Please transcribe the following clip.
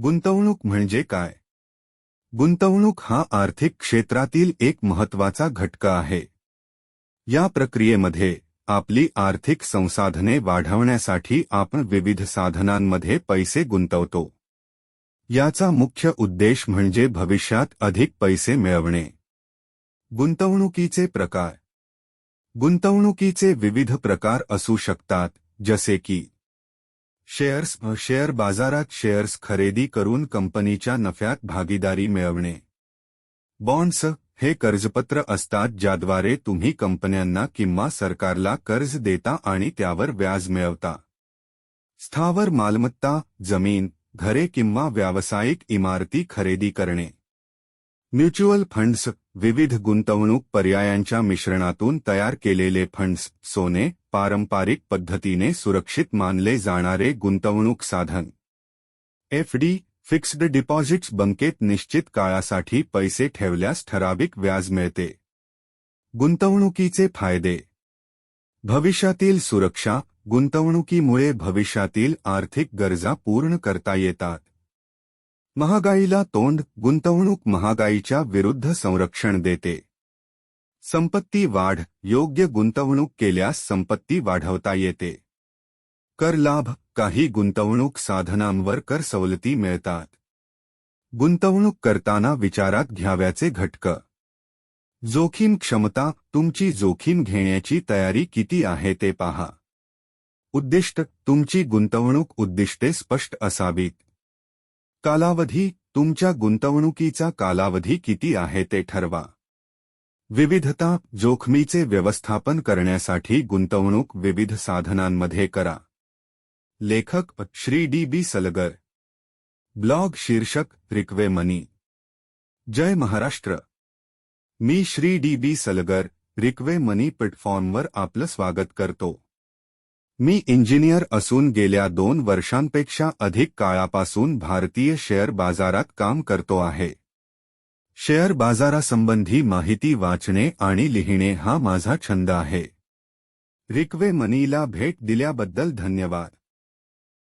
गुंतवणूक म्हणजे काय? गुंतवणूक हा आर्थिक क्षेत्रातील एक महत्वाचा घटक आहे. या प्रक्रियेमध्ये आपली आर्थिक संसाधने वाढवण्यासाठी आपण विविध साधनांमध्ये पैसे गुंतवतो. याचा मुख्य उद्देश म्हणजे भविष्यात अधिक पैसे मिळवणे. गुंतवणुकीचे प्रकार. गुंतवणुकीचे विविध प्रकार असू शकतात, जसे की शेअर्स शेअर बाजारात शेअर्स खरेदी करून कंपनीच्या नफ्यात भागीदारी मिळवणे. बॉन्ड्स हे कर्जपत्र असतात ज्याद्वारे तुम्ही कंपन्यांना किंवा सरकारला कर्ज देता आणि त्यावर व्याज मिळवता. स्थावर मालमत्ता जमीन घरे किंवा व्यावसायिक इमारती खरेदी करणे. म्युच्युअल फंड्स विविध गुंतवणूक पर्यायांच्या मिश्रणातून तयार केलेले फंड्स सोने पारंपरिक पद्धतीने सुरक्षित मानले जाणारे गुंतवणूक साधन. एफडी फिक्स्ड डिपॉझिट्स बँकेत निश्चित काळासाठी पैसे ठेवल्यास ठराविक व्याज मिळते. गुंतवणुकीचे फायदे. भविष्यातील सुरक्षा गुंतवणुकीमुळे भविष्यातील आर्थिक गरजा पूर्ण करता येतात. महागाईला तोंड गुंतवणूक महागाईच्या विरुद्ध संरक्षण देते. संपत्ती वाढ योग्य गुंतवणूक केल्यास संपत्ती वाढवता येते. कर लाभ काही गुंतवणूक साधनांवर कर सवलती मिळतात. गुंतवणूक करताना विचारात घ्याव्याचे घटक. जोखीम क्षमता तुमची जोखीम घेण्याची तयारी किती आहे ते पहा. उद्दिष्ट तुमची गुंतवणूक उद्दिष्टे स्पष्ट असावीत. कालावधी तुमच्या गुंतवणुकीचा कालावधी किती आहे ते ठरवा. विविधता जोखमीचे व्यवस्थापन करण्यासाठी गुंतवणूक विविध साधनांमध्ये करा. लेखक Shri D B Salgar. Blog शीर्षक रिक्वे मनी. जय महाराष्ट्र. मी श्री डी बी सलगर रिक्वे मनी प्लॅटफॉर्मवर आपलं स्वागत करतो. मी इंजिनियर असून गेल्या दोन वर्षांपेक्षा अधिक काळापासून भारतीय शेअर बाजारात काम करतो आहे. शेअर बाजारासंबंधी माहिती वाचणे आणि लिहिणे हा माझा छंद आहे. रिक्वे मनीला भेट दिल्याबद्दल धन्यवाद.